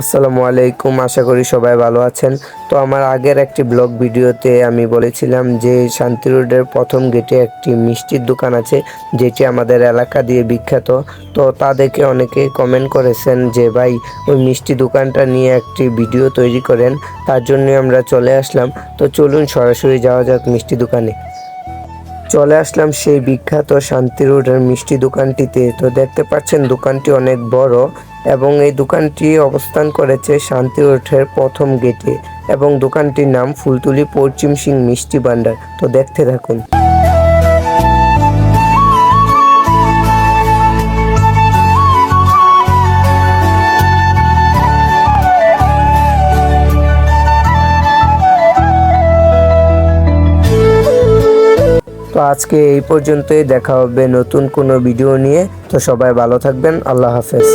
আসসালামু আলাইকুম, আশা করি সবাই ভালো আছেন। তো আমার আগের একটি ব্লগ ভিডিওতে আমি বলেছিলাম যে শান্তি রোডের প্রথম গেটে একটি মিষ্টির দোকান আছে, যেটি আমাদের এলাকা দিয়ে বিখ্যাত। তো তা দেখে অনেকে কমেন্ট করেছেন যে, ভাই, ওই মিষ্টি দোকানটা নিয়ে একটি ভিডিও তৈরি করেন, তার জন্য আমরা চলে আসলাম। তো চলুন সরাসরি যাওয়া যাক মিষ্টি দোকানে। চলে আসলাম সেই বিখ্যাত শান্তি রোডের মিষ্টি দোকানটিতে। তো দেখতে পাচ্ছেন দোকানটি অনেক বড় এবং এই দোকানটি অবস্থান করেছে শান্তি রোডের প্রথম গেটে এবং দোকানটির নাম ফুলতুলি পশ্চিম সিং মিষ্টি ভান্ডার তো দেখতে থাকুন। তো আজকে এই পর্যন্তই, দেখা হবে নতুন কোনো ভিডিও নিয়ে। তো সবাই ভালো থাকবেন, আল্লাহ হাফেজ।